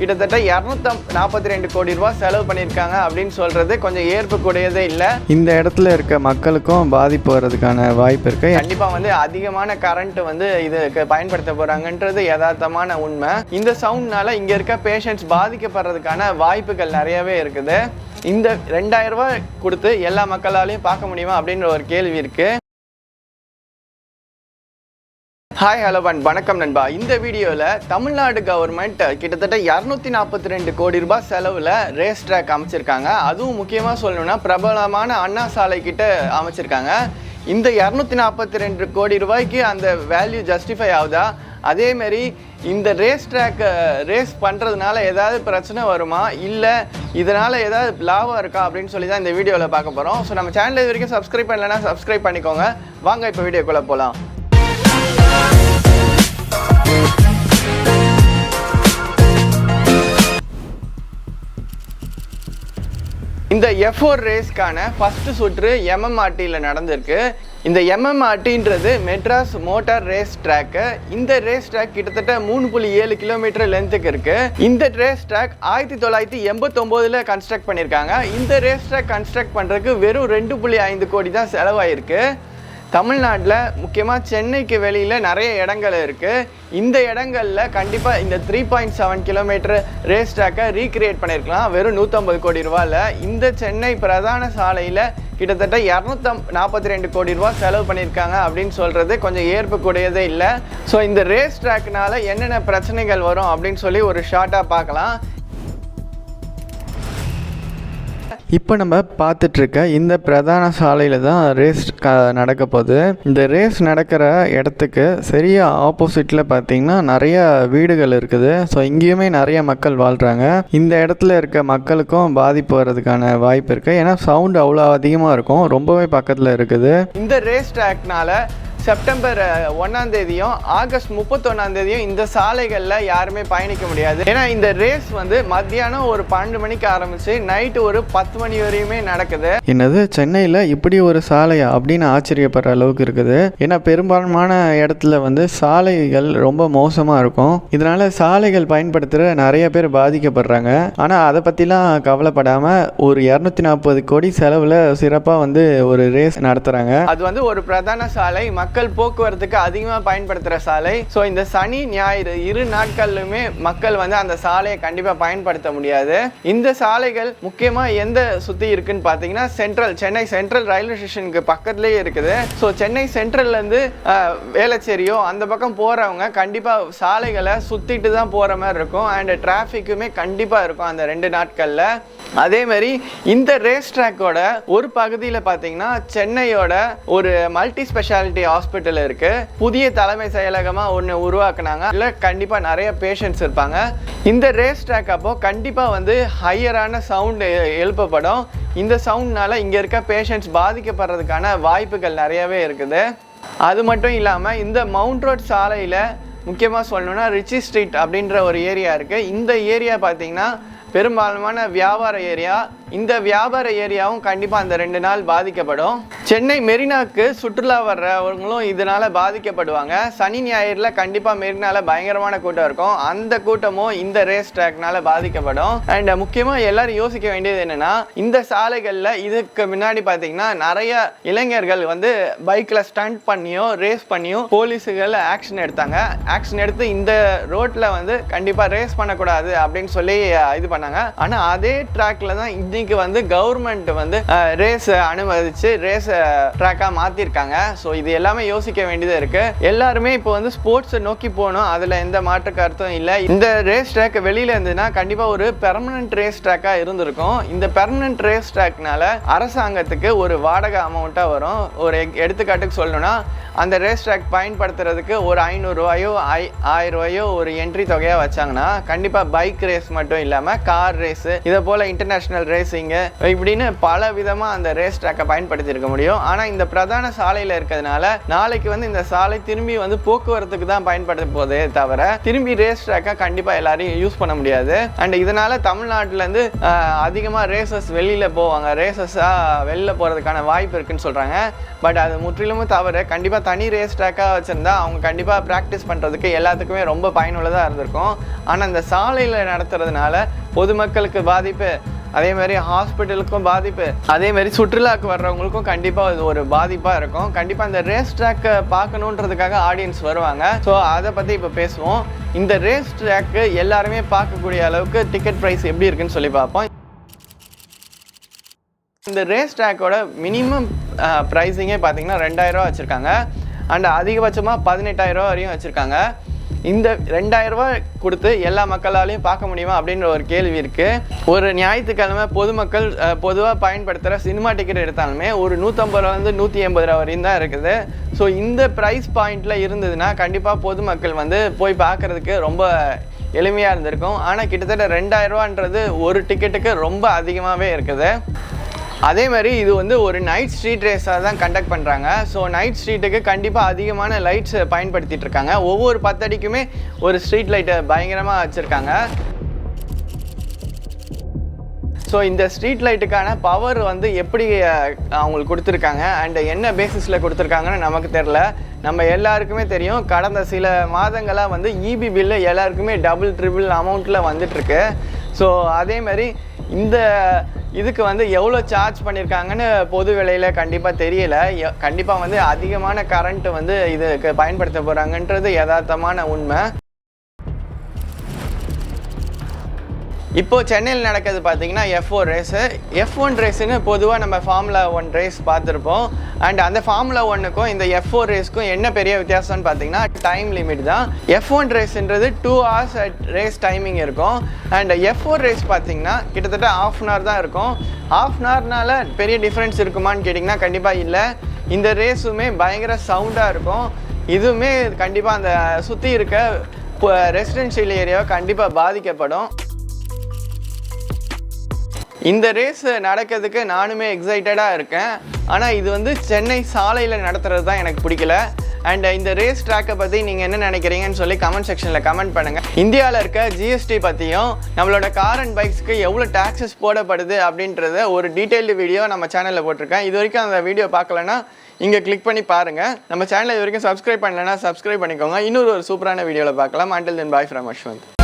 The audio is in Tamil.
கிட்டத்தட்ட இரநூத்தி நாற்பத்தி ரெண்டு கோடி ரூபாய் செலவு பண்ணியிருக்காங்க அப்படின்னு சொல்றது கொஞ்சம் ஏற்புக்கூடியதே இல்லை. இந்த இடத்துல இருக்க மக்களுக்கும் பாதிப்பு வர்றதுக்கான வாய்ப்பு இருக்கு. கண்டிப்பா வந்து அதிகமான கரண்ட் வந்து இதுக்கு பயன்படுத்த போறாங்கன்றது யதார்த்தமான உண்மை. இந்த சவுண்ட்னால இங்க இருக்க பேஷண்ட்ஸ் பாதிக்கப்படுறதுக்கான வாய்ப்புகள் நிறையவே இருக்குது. இந்த ரெண்டாயிரம் ரூபாய் கொடுத்து எல்லா மக்களாலையும் பார்க்க முடியுமா அப்படின்ற ஒரு கேள்வி இருக்கு. ஹாய் ஹலோ அண்ட் வணக்கம் நண்பா. இந்த வீடியோவில் தமிழ்நாடு கவர்மெண்ட் கிட்டத்தட்ட இரநூத்தி நாற்பத்தி ரெண்டு கோடி ரூபாய் செலவில் ரேஸ் ட்ராக் அமைச்சிருக்காங்க. அதுவும் முக்கியமாக சொல்லணும்னா பிரபலமான அண்ணா சாலை கிட்ட அமைச்சிருக்காங்க. இந்த இரநூத்தி நாற்பத்தி ரெண்டு கோடி ரூபாய்க்கு அந்த வேல்யூ ஜஸ்டிஃபை ஆகுதா? அதேமாரி இந்த ரேஸ் ட்ராக் ரேஸ் பண்ணுறதுனால ஏதாவது பிரச்சனை வருமா? இல்லை இதனால் ஏதாவது லாபம் இருக்கா? அப்படின்னு சொல்லி தான் இந்த வீடியோவில் பார்க்க போகிறோம் ஸோ நம்ம சேனல் இது வரைக்கும் சப்ஸ்கிரைப் பண்ணலைன்னா சப்ஸ்கிரைப் பண்ணிக்கோங்க. வாங்க இப்போ வீடியோக்குள்ளே போகலாம் இந்த F4 ரேஸ்க்கான ஃபஸ்ட்டு சுற்று எம்எம்ஆர்டியில் நடந்திருக்கு. இந்த எம்எம்ஆர்டின்றது மெட்ராஸ் மோட்டார் ரேஸ் ட்ராக்கு இந்த ரேஸ் ட்ராக் கிட்டத்தட்ட மூணு புள்ளி ஏழு கிலோமீட்டர் லென்த்துக்கு இருக்கு. இந்த ரேஸ் ட்ராக் ஆயிரத்தி தொள்ளாயிரத்தி எண்பத்தொம்போதில் கன்ஸ்ட்ரக்ட் பண்ணியிருக்காங்க இந்த ரேஸ் ட்ராக் கன்ஸ்ட்ரக்ட் பண்ணுறதுக்கு வெறும் ரெண்டு புள்ளி ஐந்து கோடி தான் செலவாயிருக்கு. தமிழ்நாட்டில் முக்கியமாக சென்னைக்கு வெளியில் நிறைய இடங்கள் இருக்குது இந்த இடங்களில் கண்டிப்பாக இந்த three point seven kilometre race ட்ராக்கை ரீக்ரியேட் பண்ணியிருக்கலாம் வெறும் நூற்றம்பது கோடி ரூபாயில் இந்த சென்னை பிரதான சாலையில் கிட்டத்தட்ட இரநூத்தம் நாற்பத்தி ரெண்டு கோடி ரூபா செலவு பண்ணியிருக்காங்க அப்படின்னு சொல்கிறது கொஞ்சம் ஏற்புக்கூடியதே இல்லை. ஸோ இந்த ரேஸ் ட்ராக்னால என்னென்ன பிரச்சனைகள் வரும் அப்படின்னு சொல்லி ஒரு ஷார்ட்டாக பார்க்கலாம். இப்போ நம்ம பார்த்துட்ருக்க இந்த பிரதான சாலையில் தான் ரேஸ் க நடக்க போகுது. இந்த ரேஸ் நடக்கிற இடத்துக்கு சரியா ஆப்போசிட்டில் பார்த்தீங்கன்னா நிறைய வீடுகள் இருக்குது. ஸோ இங்கேயுமே நிறைய மக்கள் வாழ்கிறாங்க இந்த இடத்துல இருக்க மக்களுக்கும் பாதிப்பு வர்றதுக்கான வாய்ப்பு இருக்குது ஏன்னா சவுண்ட் அவ்வளோ அதிகமாக இருக்கும். ரொம்பவே பக்கத்தில் இருக்குது. இந்த ரேஸ் ட்ராக்னால செப்டம்பர் ஒன்றாம் தேதியும் ஆகஸ்ட் முப்பத்தொன்னாம் தேதியும் இந்த சாலைகளில் யாருமே பயணிக்க முடியாது. ஏன்னா இந்த ரேஸ் வந்து மத்தியானம் ஒரு பன்னெண்டு மணிக்கு ஆரம்பிச்சு நைட்டு ஒரு பத்து மணி வரையுமே நடக்குது. என்னது? சென்னையில் இப்படி ஒரு சாலையா? அப்படின்னு ஆச்சரியப்படுற அளவுக்கு இருக்குது. ஏன்னா பெரும்பான்மையான இடத்துல வந்து சாலைகள் ரொம்ப மோசமாக இருக்கும். இதனால சாலைகள் பயன்படுத்துகிற நிறைய பேர் பாதிக்கப்படுறாங்க. ஆனால் அதை பற்றிலாம் கவலைப்படாமல் ஒரு இரநூத்தி நாற்பது கோடி செலவில் சிறப்பாக வந்து ஒரு ரேஸ் நடத்துகிறாங்க அது வந்து ஒரு பிரதான சாலை. மக்கள் மக்கள் போக்குவரத்துக்கு அதிகமாக பயன்படுத்துகிற சாலை. ஸோ இந்த சனி ஞாயிறு இரு நாட்கள்லுமே மக்கள் வந்து அந்த சாலையை கண்டிப்பாக பயன்படுத்த முடியாது. இந்த சாலைகள் முக்கியமாக எந்த சுற்றி இருக்குன்னு பார்த்தீங்கன்னா சென்ட்ரல் சென்னை சென்ட்ரல் ரயில்வே ஸ்டேஷனுக்கு பக்கத்துலேயே இருக்குது. ஸோ சென்னை சென்ட்ரல்லேருந்து வேளச்சேரியோ அந்த பக்கம் போகிறவங்க கண்டிப்பாக சாலைகளை சுற்றிட்டு தான் போகிற மாதிரி இருக்கும். அண்ட் டிராஃபிக்குமே கண்டிப்பாக இருக்கும் அந்த ரெண்டு நாட்களில். அதே மாதிரி இந்த ரேஸ் ட்ராக்கோட ஒரு பகுதியில் பார்த்தீங்கன்னா சென்னையோட ஒரு மல்டி ஸ்பெஷாலிட்டி ஹாஸ்பிட்டல் இருக்கு. புதிய தலைமை செயலகமாக ஒன்று உருவாக்குனாங்க. இல்லை கண்டிப்பாக நிறைய பேஷண்ட்ஸ் இருப்பாங்க. இந்த ரேஸ் ட்ராக் அப்போ கண்டிப்பாக வந்து ஹையரான சவுண்டு எழுப்பப்படும். இந்த சவுண்ட்னால இங்கே இருக்க பேஷண்ட்ஸ் பாதிக்கப்படுறதுக்கான வாய்ப்புகள் நிறையவே இருக்குது. அது மட்டும் இல்லாமல் இந்த மவுண்ட் ரோட் சாலையில் முக்கியமாக சொல்லணும்னா ரிச்சி ஸ்ட்ரீட் அப்படின்ற ஒரு ஏரியா இருக்குது இந்த ஏரியா பார்த்தீங்கன்னா பெரும்பாலுமான வியாபார ஏரியா இந்த வியாபார ஏரியாவும் கண்டிப்பாக அந்த ரெண்டு நாள் பாதிக்கப்படும். சென்னை மெரினாக்கு சுற்றுலா வர்றவங்களும் இதனால் பாதிக்கப்படுவாங்க. சனி ஞாயிறில் கண்டிப்பாக மெரினாவில் பயங்கரமான கூட்டம் இருக்கும். அந்த கூட்டமும் இந்த ரேஸ் ட்ராக்னால பாதிக்கப்படும். அண்ட் முக்கியமாக எல்லாரும் யோசிக்க வேண்டியது என்னென்னா இந்த சாலைகளில் இதுக்கு முன்னாடி பார்த்தீங்கன்னா நிறைய இளைஞர்கள் வந்து பைக்கில் ஸ்டண்ட் பண்ணியும் ரேஸ் பண்ணியும் போலீஸுகள் ஆக்ஷன் எடுத்தாங்க. ஆக்ஷன் எடுத்து இந்த ரோட்டில் வந்து கண்டிப்பாக ரேஸ் பண்ணக்கூடாது அப்படின்னு சொல்லி இது பண்ணாங்க. ஆனால் அதே ட்ராக்ல தான் இன்னைக்கு வந்து கவர்மெண்ட் வந்து ரேஸ் அனுமதிச்சு ரேஸ் ட்ராக்காக மாற்றிருக்காங்க ஸோ இது எல்லாமே யோசிக்க வேண்டியது இருக்கு. எல்லாருமே இப்போ வந்து ஸ்போர்ட்ஸை நோக்கி போகணும். அதில் எந்த மாற்று கருத்தும் இல்லை. இந்த ரேஸ் ட்ராக் வெளியில இருந்ததுன்னா கண்டிப்பாக ஒரு பெர்மனன்ட் ரேஸ் ட்ராக்காக இருந்திருக்கும். இந்த பெர்மனன்ட் ரேஸ் ட்ராக்னால அரசாங்கத்துக்கு ஒரு வாடகை அமௌண்ட்டாக வரும். ஒரு எடுத்துக்காட்டுக்கு சொல்லணும்னா அந்த ரேஸ் ட்ராக் பயன்படுத்துறதுக்கு ஒரு ஐநூறுரூவாயோ ஐ ஆயிரம் ரூபாயோ ஒரு என்ட்ரி தொகையாக வச்சாங்கன்னா கண்டிப்பாக பைக் ரேஸ் மட்டும் இல்லாமல் கார் ரேஸு இதை போல் இன்டர்நேஷ்னல் ரேஸ் ரேசிங்கு இப்படின்னு பல விதமாக அந்த ரேஸ் ட்ராக்கை பயன்படுத்தியிருக்க முடியும். ஆனால் இந்த பிரதான சாலையில் இருக்கிறதுனால நாளைக்கு வந்து இந்த சாலை திரும்பி வந்து போக்குவரத்துக்கு தான் பயன்படுத்த போதே தவிர திரும்பி ரேஸ் ட்ராக்காக கண்டிப்பாக எல்லாரையும் யூஸ் பண்ண முடியாது. அண்ட் இதனால் தமிழ்நாட்டிலேருந்து அதிகமாக ரேசஸ் வெளியில் போவாங்க. ரேசஸாக வெளில போகிறதுக்கான வாய்ப்பு இருக்குன்னு சொல்கிறாங்க பட் அது முற்றிலும் தவிர கண்டிப்பாக தனி ரேஸ் ட்ராக்காக வச்சுருந்தா அவங்க கண்டிப்பாக ப்ராக்டிஸ் பண்ணுறதுக்கு எல்லாத்துக்குமே ரொம்ப பயனுள்ளதாக இருந்திருக்கும். ஆனால் இந்த சாலையில் நடத்துறதுனால பொதுமக்களுக்கு பாதிப்பு அதே மாதிரி ஹாஸ்பிட்டலுக்கும் பாதிப்பு. அதே மாதிரி சுற்றுலாவுக்கு வர்றவங்களுக்கும் கண்டிப்பாக இது ஒரு பாதிப்பாக இருக்கும். கண்டிப்பாக இந்த ரேஸ் ட்ராக்கை பார்க்கணுன்றதுக்காக ஆடியன்ஸ் வருவாங்க. ஸோ அதை பற்றி இப்போ பேசுவோம். இந்த ரேஸ் ட்ராக்கு எல்லாருமே பார்க்கக்கூடிய அளவுக்கு டிக்கெட் ப்ரைஸ் எப்படி இருக்குன்னு சொல்லி பார்ப்போம். இந்த ரேஸ் ட்ராக்கோட மினிமம் ப்ரைஸிங்கே பார்த்தீங்கன்னா ரெண்டாயிரரூவா வச்சுருக்காங்க. அண்ட் அதிகபட்சமாக பதினெட்டாயிரரூவா வரையும் வச்சுருக்காங்க. இந்த ரெண்டாயிரரூவா கொடுத்து எல்லா மக்களாலையும் பார்க்க முடியுமா அப்படின்ற ஒரு கேள்வி இருக்குது ஒரு ஞாயிற்றுக்கிழமை பொதுமக்கள் பொதுவாக பயன்படுத்துகிற சினிமா டிக்கெட் எடுத்தாலுமே ஒரு நூற்றம்பது ரூபாலேருந்து நூற்றி எண்பது ரூபா வரையும் தான் இருக்குது. ஸோ இந்த ப்ரைஸ் பாயிண்டில் இருந்ததுன்னா கண்டிப்பாக பொதுமக்கள் வந்து போய் பார்க்குறதுக்கு ரொம்ப எளிமையாக இருந்திருக்கும். ஆனால் கிட்டத்தட்ட ரெண்டாயிரரூவான்றது ஒரு டிக்கெட்டுக்கு ரொம்ப அதிகமாகவே இருக்குது. அதே மாதிரி இது வந்து ஒரு நைட் ஸ்ட்ரீட் ரேஸாக தான் கண்டக்ட் பண்ணுறாங்க ஸோ நைட் ஸ்ட்ரீட்டுக்கு கண்டிப்பாக அதிகமான லைட்ஸ் பயன்படுத்திட்டு இருக்காங்க. ஒவ்வொரு பத்தடிக்குமே ஒரு ஸ்ட்ரீட் லைட்டை பயங்கரமாக வச்சுருக்காங்க. ஸோ இந்த ஸ்ட்ரீட் லைட்டுக்கான பவர் வந்து எப்படி அவங்களுக்கு கொடுத்துருக்காங்க? அண்ட் என்ன பேசிஸில் கொடுத்துருக்காங்கன்னு நமக்கு தெரில நம்ம எல்லாருக்குமே தெரியும். கடந்த சில மாதங்களாக வந்து இபி பில்லு எல்லாருக்குமே டபுள் ட்ரிபிள் அமௌண்ட்டில் வந்துட்டுருக்கு ஸோ அதே மாதிரி இந்த இதுக்கு வந்து எவ்வளோ சார்ஜ் பண்ணியிருக்காங்கன்னு பொது விலையில் கண்டிப்பாக தெரியல. கண்டிப்பாக வந்து அதிகமான கரண்ட்டு வந்து இதுக்கு பயன்படுத்த போகிறாங்கன்றது யதார்த்தமான உண்மை. இப்போது சென்னையில் நடக்கிறது பார்த்தீங்கன்னா F one race F one ரேஸுன்னு பொதுவாக நம்ம ஃபார்முலா ஒன் ரேஸ் பார்த்துருப்போம். அண்ட் அந்த ஃபார்முலா ஒன்னுக்கும் இந்த எஃப் ஃபோர் ரேஸ்க்கும் என்ன பெரிய வித்தியாசம்னு பார்த்தீங்கன்னா டைம் லிமிட் தான். எஃப் ஒன் ரேஸுன்றது டூ ஹவர்ஸ் ரேஸ் டைமிங் இருக்கும். அண்ட் எஃப் ஃபோர் ரேஸ் பார்த்தீங்கன்னா கிட்டத்தட்ட ஆஃப் அன் ஹவர் தான் இருக்கும். ஆஃப் அன் ஹவர்னால பெரிய டிஃப்ரென்ஸ் இருக்குமான்னு கேட்டிங்கன்னா கண்டிப்பாக இல்லை. இந்த ரேஸுமே பயங்கர சவுண்டாக இருக்கும். இதுவுமே கண்டிப்பாக அந்த சுற்றி இருக்க ரெசிடென்ஷியல் ஏரியாவை கண்டிப்பாக பாதிக்கப்படும். இந்த ரேஸ் நடக்கிறதுக்கு நானுமே எக்ஸைட்டடாக இருக்கேன். ஆனால் இது வந்து சென்னை சாலையில் நடத்துறது தான் எனக்கு பிடிக்கல. அண்ட் இந்த ரேஸ் ட்ராக்கை பற்றி நீங்கள் என்ன நினைக்கிறீங்கன்னு சொல்லி கமெண்ட் செக்ஷனில் கமெண்ட் பண்ணுங்கள் இந்தியாவில் இருக்க ஜிஎஸ்டி பற்றியும் நம்மளோட கார் அண்ட் பைக்ஸ்க்கு எவ்வளோ டாக்ஸஸ் போடப்படுது அப்படின்றத ஒரு டீட்டெயில்டு வீடியோ நம்ம சேனலில் போட்டிருக்கேன். இது வரைக்கும் அந்த வீடியோ பார்க்கலன்னா இங்கே கிளிக் பண்ணி பாருங்கள் நம்ம சேனலை இது வரைக்கும் சப்ஸ்கிரைப் பண்ணலன்னா சப்ஸ்கிரைப் பண்ணிக்கோங்க. இன்னொரு ஒரு சூப்பரான வீடியோவில் பார்க்கலாம். Until then bye from Ashwanth